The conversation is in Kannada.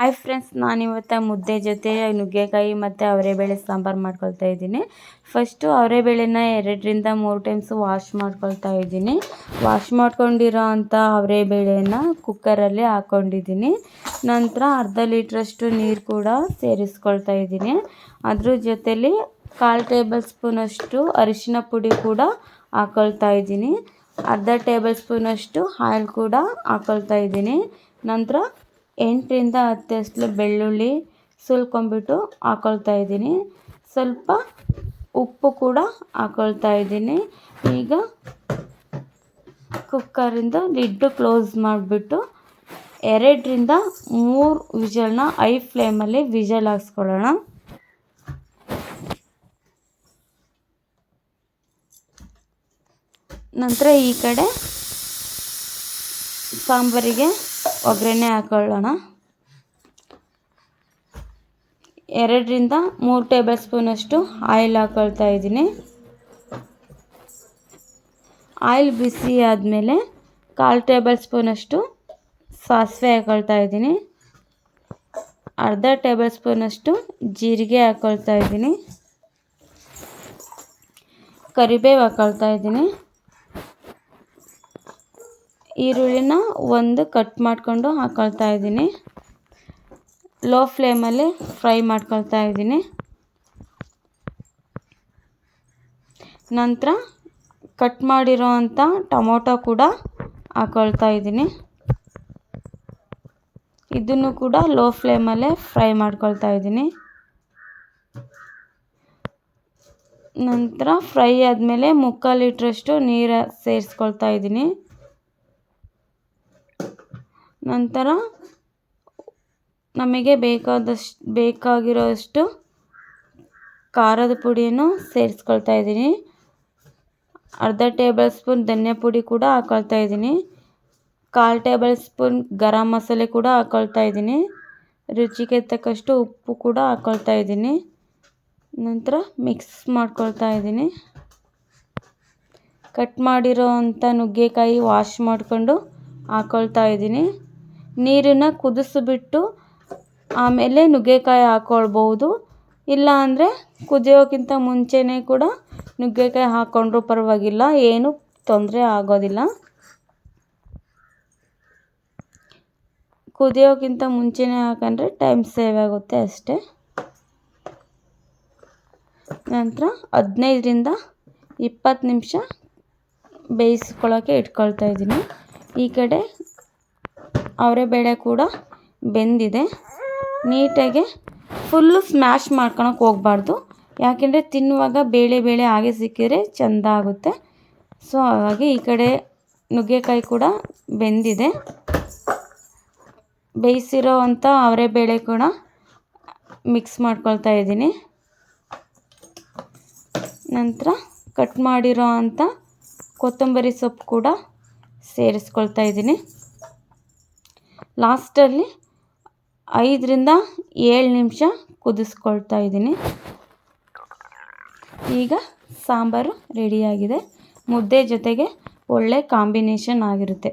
ಹಾಯ್ ಫ್ರೆಂಡ್ಸ್ ನಾನಿವತ್ತು ಮುದ್ದೆ ಜೊತೆ ನುಗ್ಗೆಕಾಯಿ ಮತ್ತು ಅವರೆಬೇಳೆ ಸಾಂಬಾರು ಮಾಡ್ಕೊಳ್ತಾ ಇದ್ದೀನಿ. ಫಸ್ಟು ಅವರೆಬೇಳೆನ ಎರಡರಿಂದ ಮೂರು ಟೈಮ್ಸು ವಾಶ್ ಮಾಡ್ಕೊಳ್ತಾ ಇದ್ದೀನಿ. ವಾಶ್ ಮಾಡ್ಕೊಂಡಿರೋ ಅಂಥ ಅವರೆಬೇಳೆನ ಕುಕ್ಕರಲ್ಲಿ ಹಾಕ್ಕೊಂಡಿದ್ದೀನಿ ನಂತರ ಅರ್ಧ ಲೀಟ್ರಷ್ಟು ನೀರು ಕೂಡ ಸೇರಿಸ್ಕೊಳ್ತಾ ಇದ್ದೀನಿ. ಅದ್ರ ಜೊತೇಲಿ ಕಾಲು ಟೇಬಲ್ ಸ್ಪೂನಷ್ಟು ಅರಿಶಿನ ಪುಡಿ ಕೂಡ ಹಾಕ್ಕೊಳ್ತಾ ಇದ್ದೀನಿ. ಅರ್ಧ ಟೇಬಲ್ ಸ್ಪೂನಷ್ಟು ಆಯಿಲ್ ಕೂಡ ಹಾಕ್ಕೊಳ್ತಾ ಇದ್ದೀನಿ. ನಂತರ ಎಂಟರಿಂದ ಹತ್ತು ಬೆಳ್ಳುಳ್ಳಿ ಸುಲ್ಕೊಂಬಿಟ್ಟು ಹಾಕೊಳ್ತಾ ಇದ್ದೀನಿ. ಸ್ವಲ್ಪ ಉಪ್ಪು ಕೂಡ ಹಾಕೊಳ್ತಾ ಇದ್ದೀನಿ. ಈಗ ಕುಕ್ಕರಿಂದ ಲಿಡ್ಡು ಕ್ಲೋಸ್ ಮಾಡಿಬಿಟ್ಟು ಎರಡರಿಂದ ಮೂರು ವಿಜಲ್ನ ಐ ಫ್ಲೇಮಲ್ಲಿ ವಿಜಲ್ ಹಾಕ್ಸ್ಕೊಳ್ಳೋಣ. ನಂತರ ಈ ಕಡೆ ಸಾಂಬಾರಿಗೆ ಒಗ್ಗರಣೆ ಹಾಕೊಳ್ಳೋಣ. ಎರಡರಿಂದ ಮೂರು ಟೇಬಲ್ ಸ್ಪೂನಷ್ಟು ಆಯಿಲ್ ಹಾಕ್ಕೊಳ್ತಾ ಇದ್ದೀನಿ. ಆಯಿಲ್ ಬಿಸಿ ಆದಮೇಲೆ ಕಾಲು ಟೇಬಲ್ ಸ್ಪೂನಷ್ಟು ಸಾಸಿವೆ ಹಾಕ್ಕೊಳ್ತಾ ಇದ್ದೀನಿ. ಅರ್ಧ ಟೇಬಲ್ ಸ್ಪೂನಷ್ಟು ಜೀರಿಗೆ ಹಾಕೊಳ್ತಾ ಇದ್ದೀನಿ. ಕರಿಬೇವು ಹಾಕ್ಕೊಳ್ತಾ ಇದ್ದೀನಿ. ಈರುಳ್ಳಿನ ಒಂದು ಕಟ್ ಮಾಡಿಕೊಂಡು ಹಾಕ್ಕೊಳ್ತಾ ಇದ್ದೀನಿ. ಲೋ ಫ್ಲೇಮಲ್ಲಿ ಫ್ರೈ ಮಾಡ್ಕೊಳ್ತಾ ಇದ್ದೀನಿ. ನಂತರ ಕಟ್ ಮಾಡಿರೋ ಅಂಥ ಟೊಮೊಟೊ ಕೂಡ ಹಾಕ್ಕೊಳ್ತಾ ಇದ್ದೀನಿ. ಇದನ್ನು ಕೂಡ ಲೋ ಫ್ಲೇಮಲ್ಲೇ ಫ್ರೈ ಮಾಡ್ಕೊಳ್ತಾ ಇದ್ದೀನಿ. ನಂತರ ಫ್ರೈ ಆದಮೇಲೆ ಮುಕ್ಕಾಲು ಲೀಟ್ರಷ್ಟು ನೀರು ಸೇರಿಸ್ಕೊಳ್ತಾ ಇದ್ದೀನಿ. ನಂತರ ನಮಗೆ ಬೇಕಾದಷ್ಟು, ಬೇಕಾಗಿರೋಷ್ಟು ಖಾರದ ಪುಡಿಯನ್ನು ಸೇರಿಸ್ಕೊಳ್ತಾ ಇದ್ದೀನಿ. ಅರ್ಧ ಟೇಬಲ್ ಸ್ಪೂನ್ ಧನಿಯಾ ಪುಡಿ ಕೂಡ ಹಾಕೊಳ್ತಾ ಇದ್ದೀನಿ. ಕಾಲು ಟೇಬಲ್ ಸ್ಪೂನ್ ಗರಂ ಮಸಾಲೆ ಕೂಡ ಹಾಕೊಳ್ತಾ ಇದ್ದೀನಿ. ರುಚಿಗೆ ತಕ್ಕಷ್ಟು ಉಪ್ಪು ಕೂಡ ಹಾಕೊಳ್ತಾ ಇದ್ದೀನಿ. ನಂತರ ಮಿಕ್ಸ್ ಮಾಡ್ಕೊಳ್ತಾ ಇದ್ದೀನಿ. ಕಟ್ ಮಾಡಿರೋ ಅಂಥ ನುಗ್ಗೆಕಾಯಿ ವಾಶ್ ಮಾಡಿಕೊಂಡು ಹಾಕೊಳ್ತಾ ಇದ್ದೀನಿ. ನೀರನ್ನು ಕುದಿಸಿಬಿಟ್ಟು ಆಮೇಲೆ ನುಗ್ಗೆಕಾಯಿ ಹಾಕ್ಕೊಳ್ಬೋದು ಇಲ್ಲ ಅಂದರೆ ಕುದಿಯೋಕ್ಕಿಂತ ಮುಂಚೆನೇ ಕೂಡ ನುಗ್ಗೆಕಾಯಿ ಹಾಕ್ಕೊಂಡ್ರೂ ಪರವಾಗಿಲ್ಲ, ಏನೂ ತೊಂದರೆ ಆಗೋದಿಲ್ಲ. ಕುದಿಯೋಕ್ಕಿಂತ ಮುಂಚೆನೇ ಹಾಕೊಂಡ್ರೆ ಟೈಮ್ ಸೇವ್ ಆಗುತ್ತೆ ಅಷ್ಟೇ. ನಂತರ ಹದಿನೈದರಿಂದ ಇಪ್ಪತ್ತು ನಿಮಿಷ ಬೇಯಿಸ್ಕೊಳ್ಳೋಕ್ಕೆ ಇಟ್ಕೊಳ್ತಾ ಇದ್ದೀನಿ. ಈ ಕಡೆ ಅವರೆಬೇಳೆ ಕೂಡ ಬೆಂದಿದೆ. ನೀಟಾಗಿ ಫುಲ್ಲು ಸ್ಮ್ಯಾಶ್ ಮಾಡ್ಕೊಳಕ್ಕೆ ಹೋಗ್ಬಾರ್ದು. ಯಾಕೆಂದರೆ ತಿನ್ನುವಾಗ ಬೇಳೆ ಬೇಳೆ ಹಾಗೆ ಸಿಕ್ಕಿದರೆ ಚೆಂದ ಆಗುತ್ತೆ. ಸೊ ಹಾಗಾಗಿ ಈ ಕಡೆ ನುಗ್ಗೆಕಾಯಿ ಕೂಡ ಬೆಂದಿದೆ. ಬೇಯಿಸಿರೋ ಅಂಥ ಅವರೆಬೇಳೆ ಕೂಡ ಮಿಕ್ಸ್ ಮಾಡ್ಕೊಳ್ತಾ ಇದ್ದೀನಿ. ನಂತರ ಕಟ್ ಮಾಡಿರೋ ಅಂಥ ಕೊತ್ತಂಬರಿ ಸೊಪ್ಪು ಕೂಡ ಸೇರಿಸ್ಕೊಳ್ತಾ ಇದ್ದೀನಿ. ಲಾಸ್ಟಲ್ಲಿ ಐದರಿಂದ ಏಳು ನಿಮಿಷ ಕುದಿಸ್ಕೊಳ್ತಾ ಇದ್ದೀನಿ. ಈಗ ಸಾಂಬಾರು ರೆಡಿಯಾಗಿದೆ. ಮುದ್ದೆ ಜೊತೆಗೆ ಒಳ್ಳೆ ಕಾಂಬಿನೇಷನ್ ಆಗಿರುತ್ತೆ.